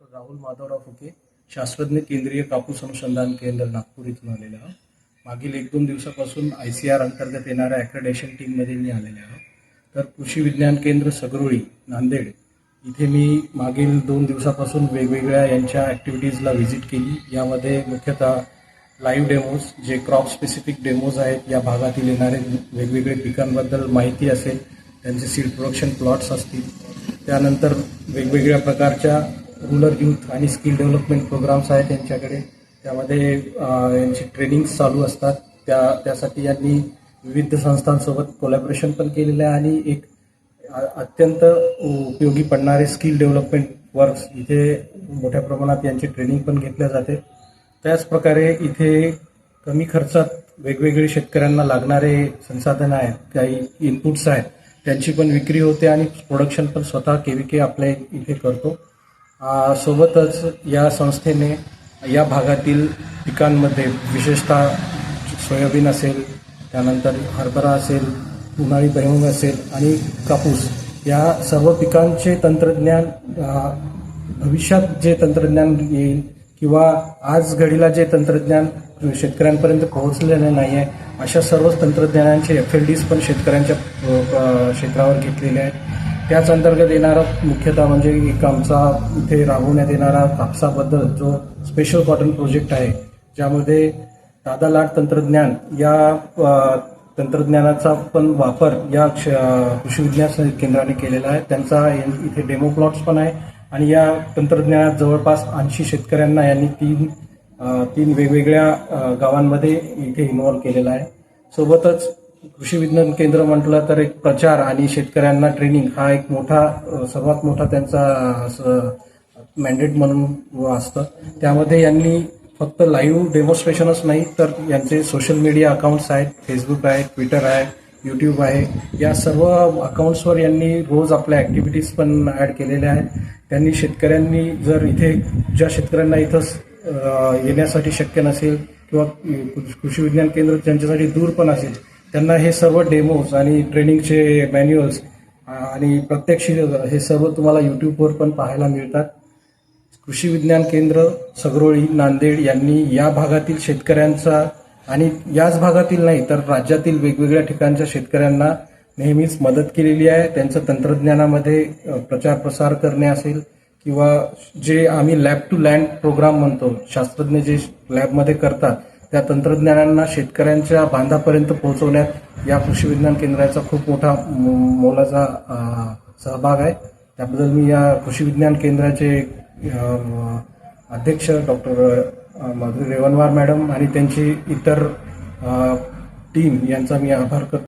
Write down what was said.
Doctor Rahul Madhavrao Phuke शास्त्रज्ञ केंद्रीय कापूस अनुसंधान केंद्र नागपूर इथून आलेलो आहोत. मागील एक दोन दिवसापासून आय सी आर अंतर्गत येणाऱ्या ॲक्रेडेशन टीममध्ये मी आलेले आहोत. तर कृषी विज्ञान केंद्र सगरोळी नांदेड इथे मी मागील दोन दिवसापासून वेगवेगळ्या यांच्या ॲक्टिव्हिटीजला व्हिजिट केली. यामध्ये मुख्यतः लाईव्ह डेमोज जे क्रॉप स्पेसिफिक डेमोज आहेत या भागातील येणारे वेगवेगळे पिकांबद्दल माहिती असेल त्यांचे सीड प्रोडक्शन प्लॉट्स असतील. त्यानंतर वेगवेगळ्या प्रकारच्या रुरल यूथ आणि स्किल डेव्हलपमेंट प्रोग्राम्स आहेत त्यांच्याकडे त्यामध्ये यांची ट्रेनिंग्स चालू असतात. त्या त्यासाठी यांनी विविध संस्थांसोबत कोलॅबरेशन पण केलेलं आहे आणि एक अत्यंत उपयोगी पडणारे स्किल डेव्हलपमेंट वर्क्स इथे मोठ्या प्रमाणात यांची ट्रेनिंग पण घेतल्या जाते. त्याचप्रकारे इथे कमी खर्चात वेगवेगळे शेतकऱ्यांना लागणारे संसाधनं आहेत काही इनपुट्स आहेत त्यांची पण विक्री होते आणि प्रोडक्शन पण स्वतः के व्ही के आपल्या इथे करतो. सोबतच या संस्थेने या भागातील पिकांमध्ये विशेषतः सोयाबीन असेल त्यानंतर हरभरा असेल उन्हाळी भैमुंग असेल आणि कापूस या सर्व पिकांचे तंत्रज्ञान भविष्यात जे तंत्रज्ञान येईल किंवा आज घडीला जे तंत्रज्ञान शेतकऱ्यांपर्यंत पोहोचलेलं नाही आहे अशा सर्वच तंत्रज्ञानांचे एफ एल डीज पण शेतकऱ्यांच्या क्षेत्रावर घेतलेले आहेत. त्याच अंतर्गत येणारा मुख्यतः म्हणजे एक आमचा इथे राबवण्यात येणारा कापसाबद्दल जो स्पेशल कॉटन प्रोजेक्ट आहे ज्यामध्ये दादा लाट तंत्रज्ञान या तंत्रज्ञानाचा पण वापर या कृषी विज्ञान केंद्राने केलेला आहे. त्यांचा इथे डेमो प्लॉट्स पण आहे आणि या तंत्रज्ञानात जवळपास ऐंशी शेतकऱ्यांना यांनी तीन तीन वेगवेगळ्या गावांमध्ये इथे इन्व्हॉल्व केलेला आहे. सोबतच कृषी विज्ञान केंद्र म्हटलं तर एक प्रचार आणि शेतकऱ्यांना ट्रेनिंग हा एक मोठा सर्वात मोठा त्यांचा मॅन्डेट म्हणून असतं. त्यामध्ये यांनी फक्त लाईव्ह डेमॉन्स्ट्रेशनच नाही तर यांचे सोशल मीडिया अकाउंट्स आहेत फेसबुक आहे ट्विटर आहे यूट्यूब आहे. या सर्व अकाउंट्सवर यांनी रोज आपल्या ॲक्टिव्हिटीज पण ॲड केलेल्या आहेत. त्यांनी शेतकऱ्यांनी जर इथे ज्या शेतकऱ्यांना इथं येण्यासाठी शक्य नसेल किंवा कृषी विज्ञान केंद्र त्यांच्यासाठी दूर पण असेल त्यांना हे सर्व डेमोज आणि ट्रेनिंगचे मॅन्युअल्स आणि प्रत्यक्ष हे सर्व तुम्हाला यूट्यूबवर पण पाहायला मिळतात. कृषी विज्ञान केंद्र सगरोळी नांदेड यांनी या भागातील शेतकऱ्यांचा आणि याच भागातील नाही तर राज्यातील वेगवेगळ्या ठिकाणच्या शेतकऱ्यांना नेहमीच मदत केलेली आहे. त्यांचं तंत्रज्ञानामध्ये प्रचार प्रसार करणे असेल किंवा जे आम्ही लॅब टू लँड प्रोग्राम म्हणतो शास्त्रज्ञ जे लॅबमध्ये करतात त्या तंत्रज्ञानांना शेतकऱ्यांच्या बांधापर्यंत पोहोचवण्यात या कृषी विज्ञान केंद्राचा खूप मोठा मो- मोलाचा सहभाग आहे. त्याबद्दल मी या कृषी विज्ञान केंद्राचे अध्यक्ष डॉक्टर माधुरी रेवनवार मॅडम आणि त्यांची इतर टीम यांचा मी आभार करतो.